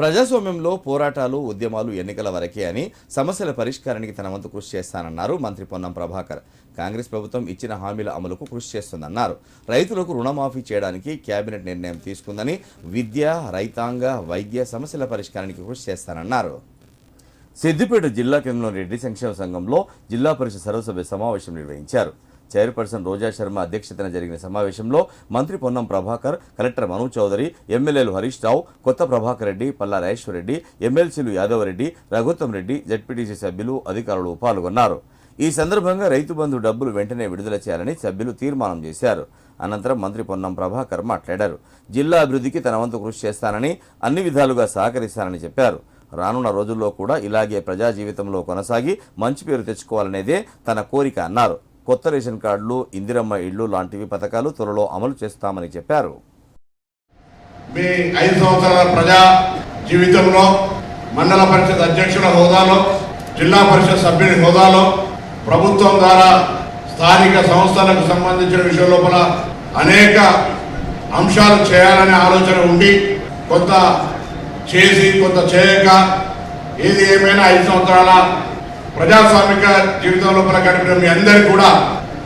ప్రజాస్వామ్యంలో పోరాటాలు ఉద్యమాలు ఎన్నికల వరకే అని సమస్యల పరిష్కారానికి తన వంతు కృషి చేస్తానన్నారు మంత్రి పొన్నం ప్రభాకర్. కాంగ్రెస్ ప్రభుత్వం ఇచ్చిన హామీల అమలుకు కృషి చేస్తుందన్నారు. రైతులకు రుణమాఫీ చేయడానికి కేబినెట్ నిర్ణయం తీసుకుందని విద్య రైతాంగ వైద్య సమస్యల పరిష్కారానికి కృషి చేస్తానన్నారు. సిద్దిపేట జిల్లా కేంద్రంలోని రెడ్డి సంక్షేమ సంఘంలో జిల్లా పరిషత్ సర్వసభ్య సమావేశం నిర్వహించారు. చైర్పర్సన్ రోజా శర్మ అధ్యక్షతన జరిగిన సమావేశంలో మంత్రి పొన్నం ప్రభాకర్ కలెక్టర్ మను చౌదరి ఎమ్మెల్యేలు హరీష్ రావు కొత్త ప్రభాకర్ రెడ్డి పల్లా రాజేశ్వర రెడ్డి ఎమ్మెల్సీలు యాదవ్ రెడ్డి రఘుత్తం రెడ్డి జడ్పీటీసీ సభ్యులు అధికారులు పాల్గొన్నారు. ఈ సందర్భంగా రైతు బంధు డబ్బులు వెంటనే విడుదల చేయాలని సభ్యులు తీర్మానం చేశారు. అనంతరం మంత్రి పొన్నం ప్రభాకర్ మాట్లాడారు. జిల్లా అభివృద్ధికి తన వంతు కృషి చేస్తానని అన్ని విధాలుగా సహకరిస్తానని చెప్పారు. రానున్న రోజుల్లో కూడా ఇలాగే ప్రజా జీవితంలో కొనసాగి మంచి పేరు తెచ్చుకోవాలనేదే తన కోరిక అన్నారు. కొత్త రేషన్ కార్డులు ఇందిరమ్మ ఇళ్ళు లాంటివి పథకాలు త్వరలో అమలు చేస్తామని చెప్పారు. మీ ఐదు సంవత్సరాల ప్రజా జీవితంలో మండల పరిషత్ అధ్యక్షుల హోదాలో జిల్లా పరిషత్ సభ్యుని హోదాలో ప్రభుత్వం ద్వారా స్థానిక సంస్థలకు సంబంధించిన విషయం లోపల అనేక అంశాలు చేయాలనే ఆలోచన ఉండి కొంత చేసి కొంత చేయక ఏది ఏమైనా ఐదు సంవత్సరాల ప్రజాస్వామిక జీవితంలో లోపల మీ అందరికీ కూడా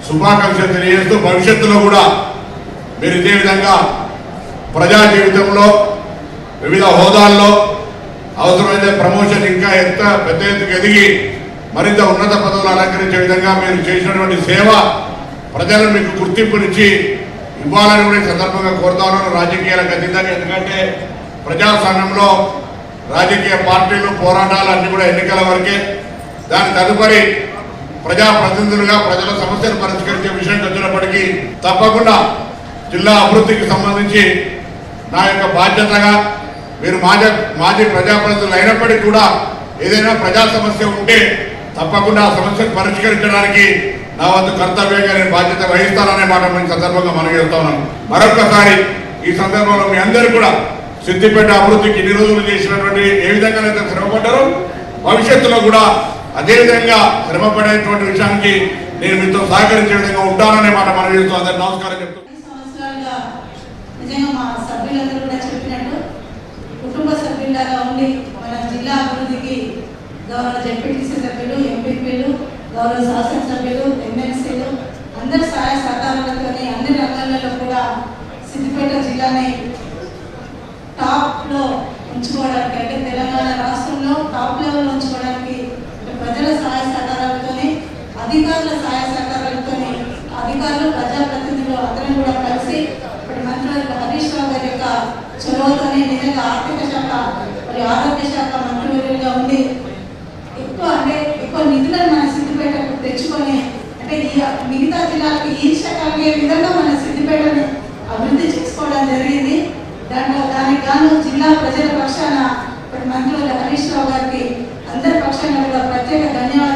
శుభాకాంక్షలు తెలియజేస్తూ భవిష్యత్తులో కూడా మీరు ఇదే విధంగా ప్రజా జీవితంలో వివిధ హోదాల్లో అవసరమైతే ప్రమోషన్ ఇంకా ఎంత పెద్ద ఎత్తుకు ఎదిగి మరింత ఉన్నత పదవులు అలంకరించే విధంగా మీరు చేసినటువంటి సేవ ప్రజలను మీకు గుర్తింపునిచ్చి ఇవ్వాలని కూడా సందర్భంగా కోరుతా ఉన్నాను. రాజకీయాలకు అతీతంగా ఎందుకంటే ప్రజాస్వామ్యంలో రాజకీయ పార్టీలు పోరాటాలు అన్ని కూడా ఎన్నికల వరకే. దాని తదుపరి ప్రజాప్రతినిధులుగా ప్రజల సమస్యలు పరిష్కరించే విషయం వచ్చినప్పటికీ తప్పకుండా జిల్లా అభివృద్ధికి సంబంధించి నా యొక్క బాధ్యతగా మీరు మాజీ మాజీ ప్రజాప్రతినిధులు అయినప్పటికీ కూడా ఏదైనా ప్రజా సమస్య ఉంటే తప్పకుండా ఆ సమస్యను పరిష్కరించడానికి నా వద్ద కర్తవ్యంగా నేను బాధ్యత వహిస్తాననే మాట నేను సందర్భంగా మనం ఉన్నాను మరొకసారి ఈ సందర్భంలో మీ అందరూ కూడా సిద్దిపేట అభివృద్ధికి ఇన్ని రోజులు చేసినటువంటి ఏ విధంగానైతే శ్రమపడ్డారో భవిష్యత్తులో కూడా అదేవిధంగా శ్రమపడేటువంటి విషయానికి నేను మీతో సహకరించే విధంగా ఉంటానని మాట మనం చేస్తూ నమస్కారం చెప్తూ మా సభ్యులందరూ కుటుంబ సభ్యులాగా ఉండి మన జిల్లా అభివృద్ధికి గౌరవ జడ్పీటీసీ సభ్యులు ఎంపీపీలు గౌరవ శాసనసభ్యులు ఎమ్మెల్సీలు అందరి సహాయ సహకారాలతోనే అన్ని రంగాలలో కూడా సిద్దిపేట జిల్లాని టాప్లో ఉంచుకోవడానికి అంటే తెలంగాణ రాష్ట్రంలో టాప్ లెవెల్ ఉంచుకోవడానికి అంటే ప్రజల సహాయ సహకారాలతోని అధికారుల సహాయ సహకారాలతో అధికారులు ప్రజాప్రతినిధులు అందరం కూడా కలిసి ఇప్పుడు మంత్రులు హరీష్ రావు గారి యొక్క చొరవతోనే నిజంగా ఆర్థిక శాఖ మరి ఆరోగ్య శాఖ మంత్రివర్యులుగా ఉంది ఎక్కువ అంటే ఎక్కువ నిధులను మన సిద్దిపేటకు తెచ్చుకొని అంటే ఈ మిగతా జిల్లాలకు ఈర్ష కలిగే విధంగా మన సిద్దిపేటను అభివృద్ధి చేసుకోవడం జరిగింది. దాంట్లో దానికి గాను జిల్లా ప్రజల పక్షాన ఇప్పుడు మంత్రులు హరీష్ రావు గారికి అందరి పక్షాన కూడా ప్రత్యేక ధన్యవాదాలు